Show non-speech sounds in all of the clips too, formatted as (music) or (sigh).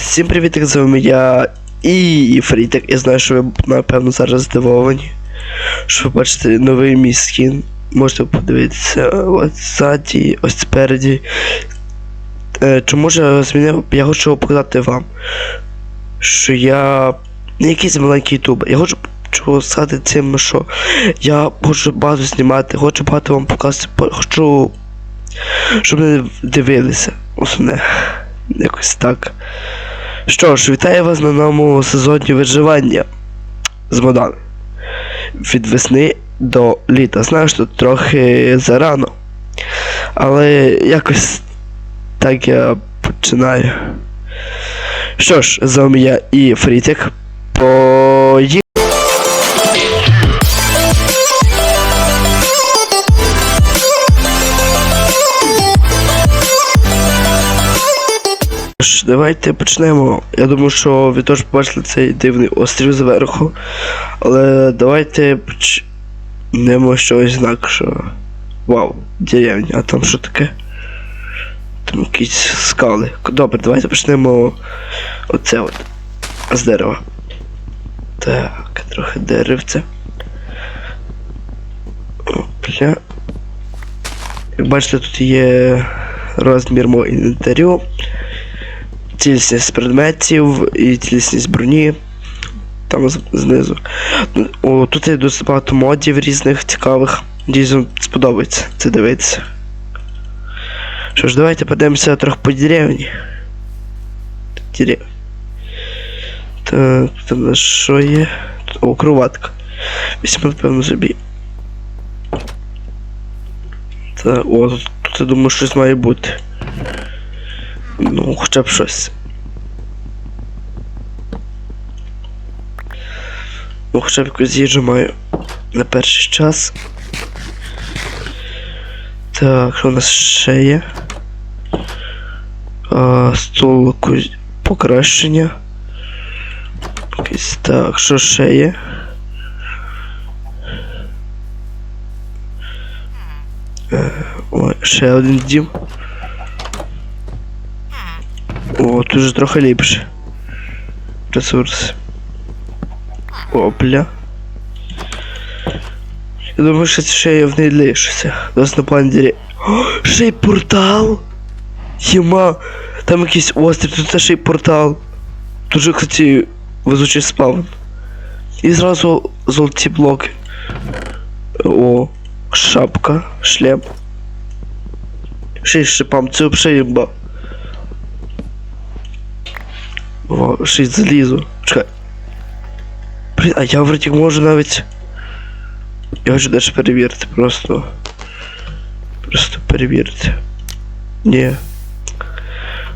Всім привіт, з вами я і Фрітик. Я знаю, що ви напевно зараз здивовані. Що ви бачите новий мій скін. Можете подивитися ось ззаді, ось спереді. Е, чому ж я змінив? Я хочу показати вам, що я не якийсь маленький ютубер. Я хочу сказати цим, що я хочу багато знімати, хочу багато вам показати, хочу, щоб ви дивилися. Основне. Якось так. Що ж, вітаю вас на новому сезоні виживання з Модани. Від весни до літа. Знаю, тут трохи зарано. Але якось так я починаю. Що ж, з вами я і Фрітик. Поїхали. Давайте почнемо. Я думаю, що ви теж побачили цей дивний острів зверху. Але давайте почнемо чогось інакшого. Вау, деревня, а там що таке? Там якісь скали. Добре, давайте почнемо оце от. З дерева. Так, трохи деревця. Опля. Як бачите, тут є розмір мого інвентарю цілісність предметів і цілісність броні. Там знизу. О, тут є досить багато модів різних цікавих. Вам сподобається це дивитися. Що ж, давайте подивимося трохи по деревні. Деревня. Так, у нас що є? О, кроватка. Візьмемо, напевно, собі. Так, о, тут я думаю, щось має бути. Ну, хоча б щось. Ну, хоча б якусь їжу маю на перший час. Так, що у нас ще є? А, стол покращення. Якийсь так, що ще є? Е, Ой, ще один дім. Тут же трохи ліпше. Ресурс. Опля. Я думаю, що ще є в неї лишиться. Дос на плані. О, ще й портал! Єма! Там якийсь острів, тут ще й портал. Тут же, кстати, везучий спавн. І зразу золоті блоки. О, шапка, шлем. Ще й шипам, це взагалі. О, й залізо. Чекай. Блін, а я вроді можу навіть. Я хочу дещо перевірити, просто. Просто перевірити. Ні.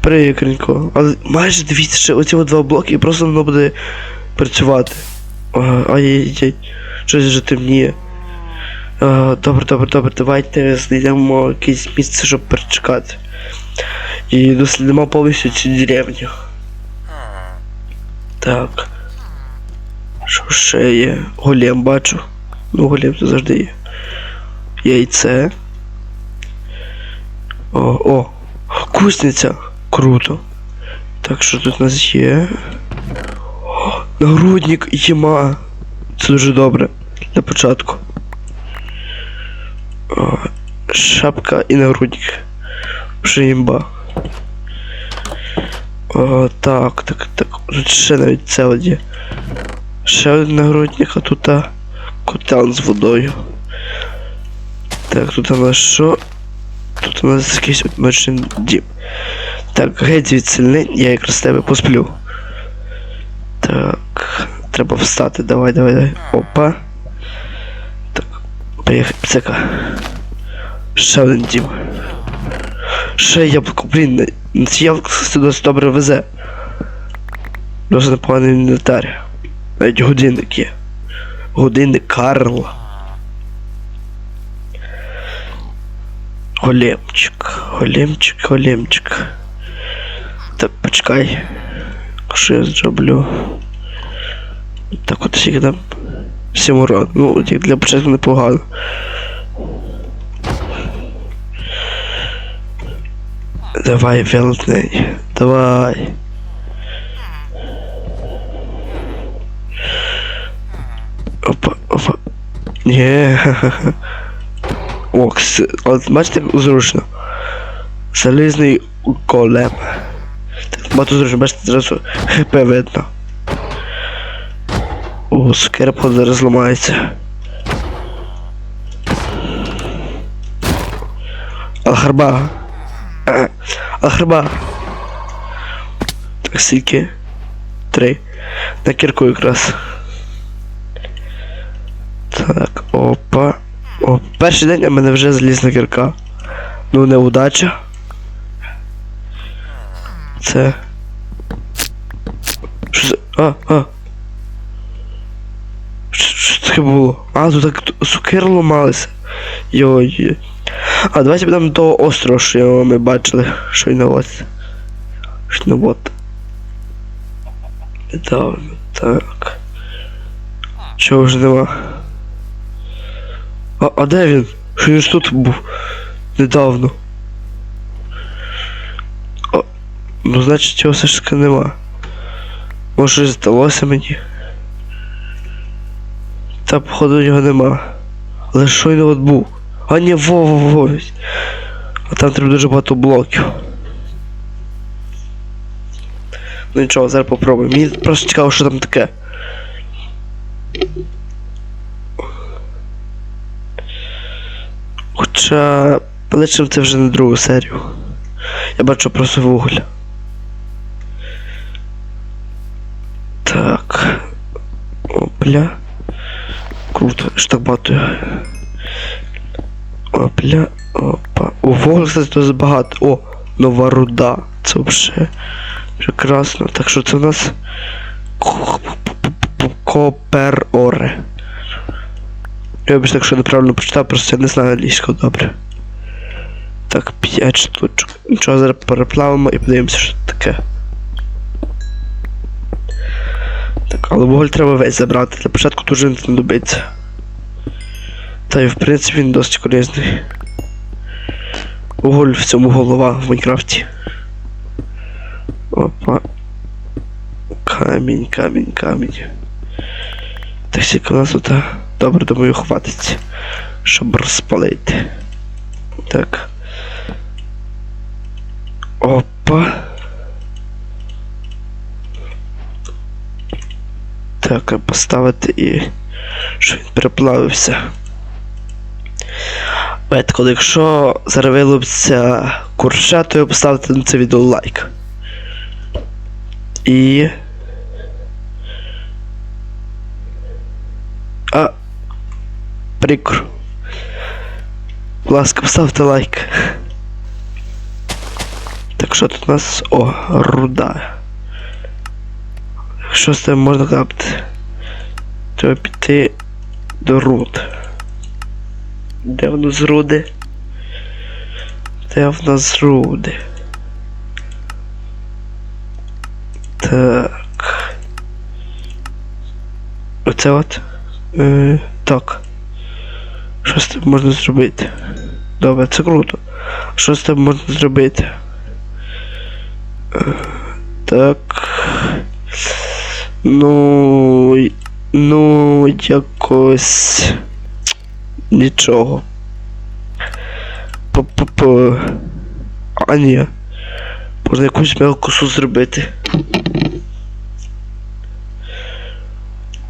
Прикренько. Але майже дивіться, ще оці два блоки і просто воно буде працювати. Ага, Ай-яй-яй. Щось вже темніє. А, добре, добре, добре, давайте знайдемо якесь місце, щоб перечекати. І дослідимо повністю цю деревню. Так. Що ще є? Голем бачу. Ну, голем це завжди є. Яйце. О, о! Кузниця! Круто. Так, що тут у нас є? О, нагрудник єма. Це дуже добре. Для початку. О, шапка і нагрудник. Вже імба. О, так, так, так. Тут ще навіть це от є. Ще один нагрудник, а тут а, котел з водою. Так, тут у нас що? Тут у нас якийсь обмежений дім. Так, геть звідси, я якраз тебе посплю. Так, треба встати, давай, давай, давай. Опа. Так, поїхали, пцека. Ще один дім. Ще яблуко, блін, яблуко досить добре везе. Дуже непоганий інвентар. Навіть годинник є. Годинник Карл. Големчик, големчик, големчик. Так, почекай. Що я зроблю? Так от скільки там. Сім урон. Ну, як для початку непогано. Давай, велетний. Давай. Ні. О, кс- от бачите, зручно. Залізний голем. Багато зручно, бачите, зразу (laughs) хп видно. О, походу зараз зламається. Алхарба. Е, Алхарба. Так, скільки? Три. На кірку якраз. Так, опа. О, перший день, а мене вже залізна кірка. Ну, неудача. Це. Що це? А, а. Що, що таке було? А, тут так сукир ламалися. Йой. А давайте підемо до того острова, що ми бачили. Щойно от. Щойно от. Недавно. Так. Чого вже нема? А, а де він? Що він ж тут був? Недавно. О, ну значить його все ж таки нема. Може здалося мені. Та походу його нема. Але щойно от був. А ні, во, во, во. А там треба дуже багато блоків. Ну нічого, зараз попробуємо. Мені просто цікаво, що там таке. Хоча полечимо це вже на другу серію. Я бачу просто вуголь. Так. Опля. Круто, ж так багато. Опля. Опа. О, вуголь, кстати, дуже багато. О, нова руда. Це взагалі прекрасно. Так що це у нас Копероре. Я вибачте, якщо неправильно прочитав, просто я не знаю англійського добре. Так, 5 штучок. Нічого, зараз переплавимо і подивимося, що таке. Так, але вуголь треба весь забрати. Для початку дуже не знадобиться. Та й в принципі він досить корисний. Вуголь в цьому голова в Майнкрафті. Опа. Камінь, камінь, камінь. Так у нас тут. Добре, думаю, хватить, щоб розпалити. Так. Опа. Так, поставити і. Щоб він переплавився. Бетко, якщо зараз вилупиться курша, то поставте на це відео лайк. І. Прикро. Будь ласка, поставте лайк. Так що тут у нас. О, руда. Якщо з тим можна капти, треба піти до руд. Де в нас руди? Де в нас руди? Так. Оце от. Е, так. Що з тим можна зробити? Добре, це круто. Що з тим можна зробити? Е, так. Ну. Ну, якось. Нічого. П-п-п. А ні. Можна якусь мелкосу зробити.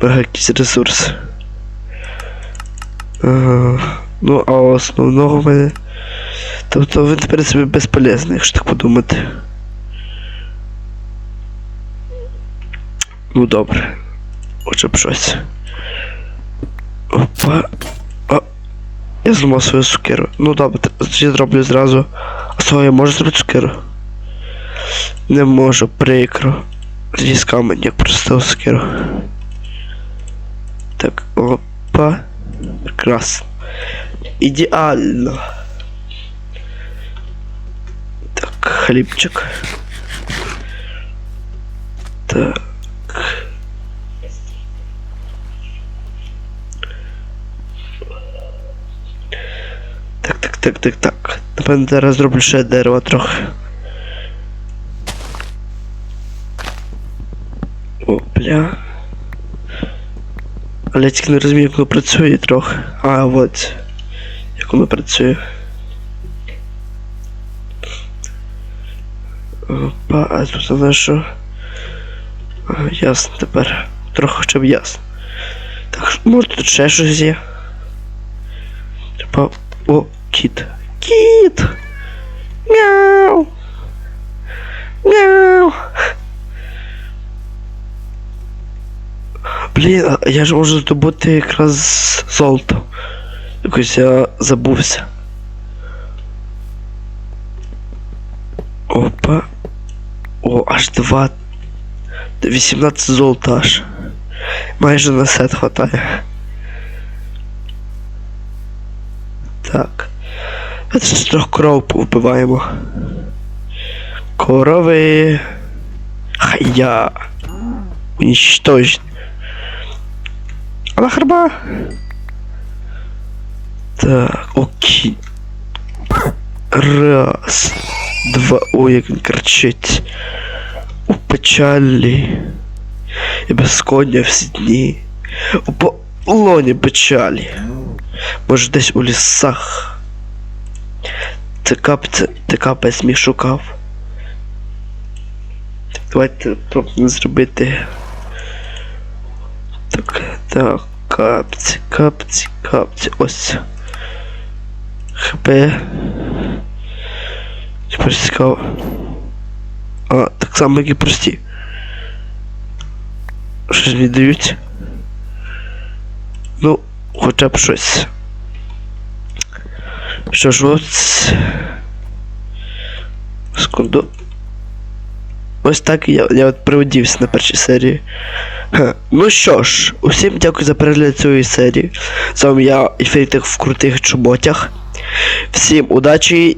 Ага, якийсь ресурс. Ага. Ну, а основного в мене. Тобто він тепер собі безполезний, якщо так подумати. Ну добре. Хоча б щось. Опа. О. Я зламав свою сукеру. Ну добре, я зроблю зразу. А свого я можу зробити сукеру? Не можу, прикро. Зі камень, як простив сукеру. Так, опа. Прекрасно. Ідеально. Так, хлібчик. Так. Так, так, так, так, так. Напевно, зараз зроблю ще дерева трохи. Опля. Але я тільки не розумію, як воно працює трохи. А, от. Як воно працює. Опа, а тут на що? А, ясно тепер. Трохи хоча б ясно. Так, може тут ще щось є? Типа. О, кіт. Кіт! Мяу! Мяу! Блін, я ж можу здобути якраз золото. Якось я забувся. Опа. О, аж два. 18 золота аж. Майже на сет хватає. Так. Ще трьох коров повбиваємо. Корови. Хая. Уничтожить. А харба. Так, окей. Раз. Два. Ой, як він кричить. У печалі. І без коня всі дні. У полоні печалі. Може десь у лісах. Це капце, це капець мій шукав. Давайте пробуємо зробити. Так, так, капці, капці, капці, ось. ХП. Тепер цікаво. А, так само, як і прості. Що ж мені дають? Ну, хоча б щось. Що ж от. Секунду. Ось так я, я от приводівся на першій серії. Ха. (clears throat) Ну що ж, усім дякую за перегляд цієї серії. З вами я, Ефіритик в крутих чоботях. Всім удачі